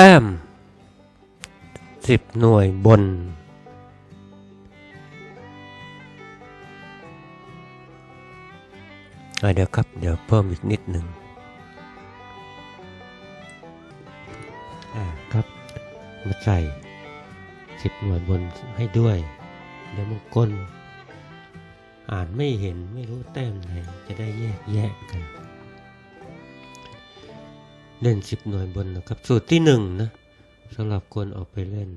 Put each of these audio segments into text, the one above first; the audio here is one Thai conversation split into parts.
แต้มสิบหน่วยบน เดี๋ยวครับ เดี๋ยวเพิ่มอีกนิดหนึ่งครับ มาใส่สิบหน่วยบนให้ด้วย เดี๋ยวมันกลอ่านไม่เห็นไม่รู้แต้มไหน จะได้แยกแยะกัน เล่นสิบหน่วยบนนะครับ สูตรที่หนึ่งนะสำหรับคนออกไปเล่น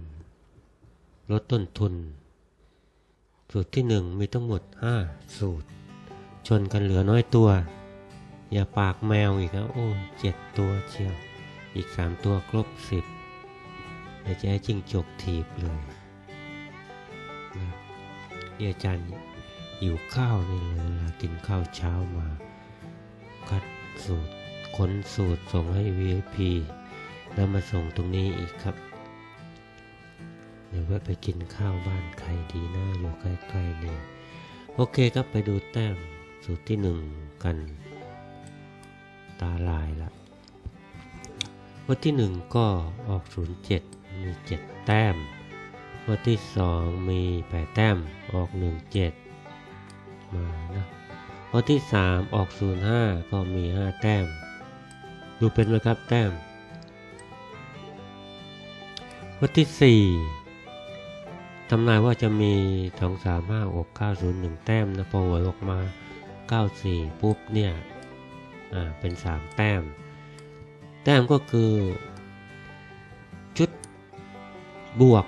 ลดต้นทุน สูตรที่หนึ่งมีทั้งหมดห้าสูตร ชนกันเหลือน้อยตัว อย่าปากแมวอีกนะโอ้เจ็ดตัวเชียว อีกสามตัวครบสิบเดี๋ยวจะให้จิงจกถีบเลยนะนี่อาจารย์หิวข้าวนี่เลยเวลากินข้าวเช้ามา คัดสูตร ขนสูตรส่งให้ VIP แล้วมาส่งตรงนี้อีกครับ เดี๋ยวแวะไปกินข้าวบ้านใครดีนะอยู่ใกล้ๆนี่โอเคครับไปดูแต้มสูตรที่หนึ่งกัน ตาลายละวันที่หนึ่งก็ออก 07 มี 7 แต้ม วันที่สองมี 8 แต้มออก 17 มานะวันที่สามออก 05 ก็มี 5 แต้ม ดูเป็นไหมครับแต้มวันที่สี่ทำนายว่าจะมีสองสามห้าอกเก้าศูนย์หนึ่งแต้มนะพอหวยออกมาเก้าสี่ปุ๊บเนี่ยอ่าเป็นสามแต้ม แต้มก็คือ ชุดบวก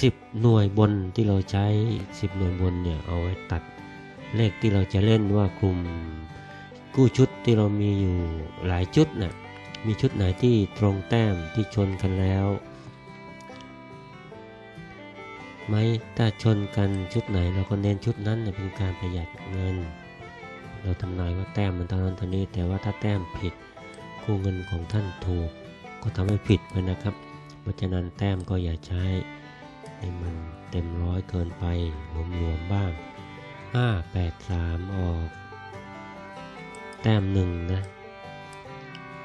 สิบหน่วยบนที่เราใช้สิบหน่วยบนเนี่ยเอาไว้ตัดเลขที่เราจะเล่นว่ากลุ่ม กู้ชุดที่เรามีอยู่หลายชุดน่ะมีชุดไหนที่ตรงแต้มที่ชนกันแล้วไหมถ้าชนกันชุดไหนเราก็เน้นชุดนั้นเนี่ยเป็นการประหยัดเงิน เราทำนายว่าแต้มมันเท่านั้นเท่านี้ แต่ว่าถ้าแต้มผิดคู่เงินของท่านถูก ก็ทำให้ผิดไปนะครับ เพราะฉะนั้นแต้มก็อย่าใช้ให้มันเต็มร้อยเกินไปหลวมๆบ้าง 5 8 3 ออก แต้มหนึ่งนะ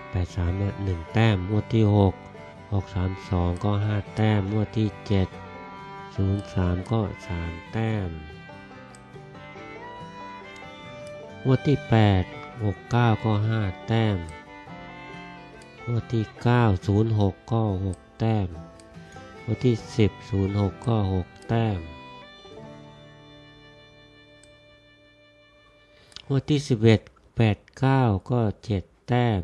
แปดสามเนี่ยหนึ่งแต้มงวดที่หกหกสามสองก็ห้าแต้มงวดที่เจ็ดศูนย์สามก็สามแต้มงวดที่แปดหกเก้าก็ห้าแต้มงวดที่เก้าศูนย์หกก็หกแต้มงวดที่สิบศูนย์หกก็หกแต้มงวดที่สิบเอ็ด 11 8 9ก็7แต้ม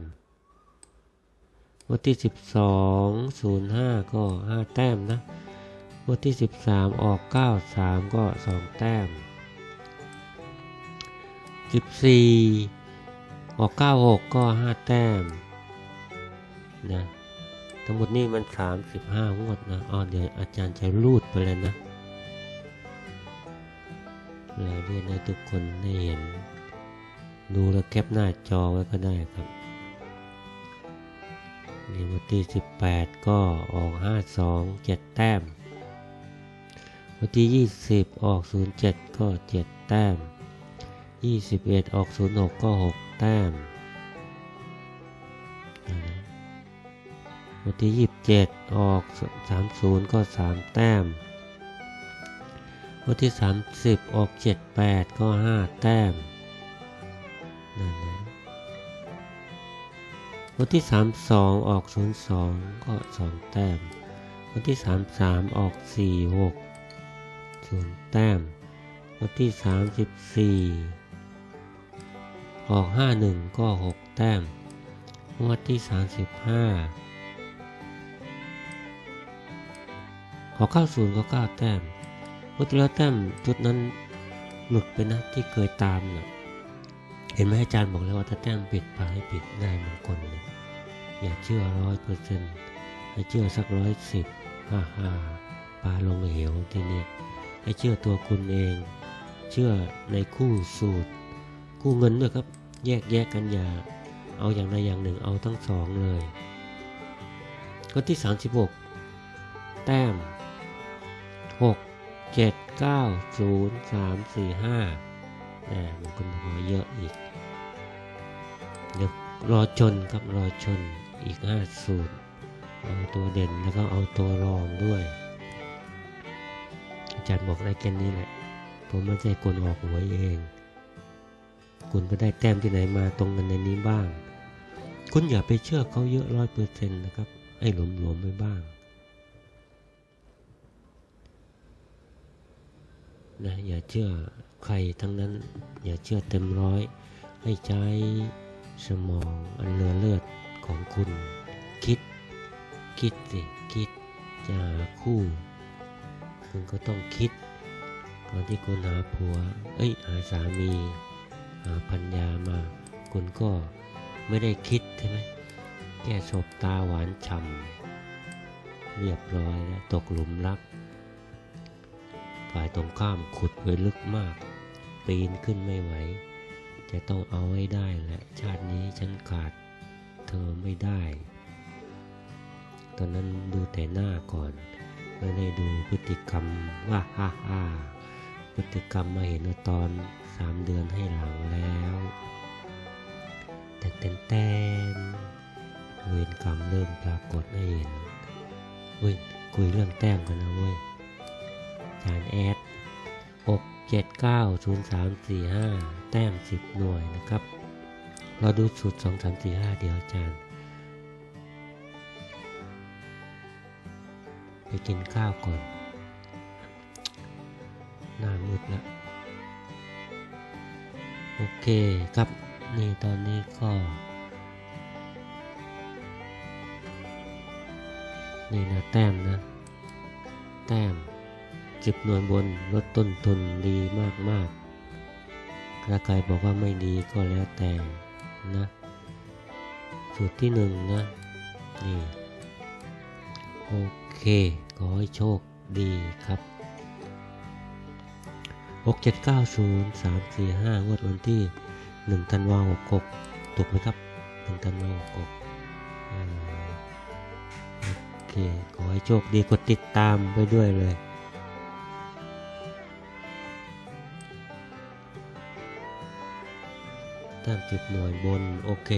งวดที่12 0 5ก็5แต้มนะงวดที่13ออก93ก็2แต้ม14ออก96ก็5แต้มนะทั้งหมดนี่มัน 35 งวดนะอ๋อเดี๋ยวอาจารย์จะรูดไปเลยนะเราเรียนให้ทุกคนได้เห็น ดูแล้วแคปหน้าจอไว้ก็ได้ครับนี่วันที่18ก็ออก52 7แต้มวันที่20ออก07ก็7แต้ม21ออก06ก็6แต้มวันที่27ออก30ก็3แต้มวันที่30ออก78ก็5แต้ม นั่นนะวันที่สามสองออกศูนย์สองก็สองแต้ม วันที่สามสามออกสี่หกศูนย์แต้ม วันที่สามสิบสี่ออกห้าหนึ่งก็หกแต้ม วันที่สามสิบห้าออกเก้าศูนย์ก็เก้าแต้มวันที่แล้วแต้มชุดนั้นหลุดไปนะที่เคยตามเนะ่ะ ห็นไหมอาจารย์บอกแล้วว่าถ้าแต้มปิดปลาให้ปิดได้มงคลเนี่ยอย่าเชื่อร้อยเปอร์เซ็นต์ให้เชื่อสักร้อยสิบฮ่าฮ่าปลาลงเหวทีเนี้ยให้เชื่อตัวคุณเอง เชื่อในคู่สูตร คู่เงินด้วยครับ แยกแยกกันอย่าเอาอย่างใดอย่างหนึ่งเอาทั้งสองเลยก็ที่ 36 แต้ม 6 7 9 0 3 4 5 แหมมันคุณพอเยอะอีกเดี๋ยวรอชนครับรอชนอีก5สูตรเอาตัวเด่นแล้วก็เอาตัวรองด้วย อาจารย์บอกได้แค่นี้แหละ ผมไม่ใช่คนออกหวยเอง คุณก็ได้แต้มที่ไหนมาตรงกันในนี้บ้าง คุณอย่าไปเชื่อเขาเยอะร้อยเปอร์เซ็นต์นะครับ ให้หลวมๆไปบ้าง นะอย่าเชื่อใครทั้งนั้น อย่าเชื่อเต็มร้อย ให้ใช้สมองอันเลือเลือดของคุณ คิด คิดสิคิดจะหาคู่ คุณก็ต้องคิดก่อนที่คุณหาผัว เอ้ยหาสามีหาพัญญามา คุณก็ไม่ได้คิดใช่ไหมแค่สบตาหวานฉ่ำเรียบร้อยแล้วตกหลุมรัก ฝ่ายตรงข้ามขุดไว้ลึกมาก ปีนขึ้นไม่ไหว จะต้องเอาให้ได้แหละชาตินี้ฉันขาดเธอไม่ได้ ตอนนั้นดูแต่หน้าก่อน ไม่ได้ดูพฤติกรรมว่าฮ่าฮ่าพฤติกรรมมาเห็นว่าตอนสามเดือนให้หลังแล้วแต่เต้นเต้นเวรกรรมเริ่มปรากฏให้เห็นเว้ยคุยเรื่องแต้มกันนะเว้ย จานแอด6 7 9 0 3 4 5 แต้ม 10 หน่วยนะครับ เราดูสูตร 2 3 4 5 เดี๋ยวอาจารย์ ไปกินข้าวก่อน หน้ามืดล้วโอเคครับ นี่ตอนนี้ก็นี่นะแต้มนะ แต้ม จิบนวยบนลดต้นทุนดีมากมากๆถ้าใครบอกว่าไม่ดีก็แล้วแต่นะ สูตรที่หนึ่งนะ นี่ โอเค ขอให้โชคดีครับ 6 7 9 0 3 4 5 งวดวันที่1ธันวาคม66ถูกไหมครับ1ธันวาคม66โอเค ขอให้โชคดี กดติดตามไปด้วยเลย ต้มจุดหน่วยบน โอเค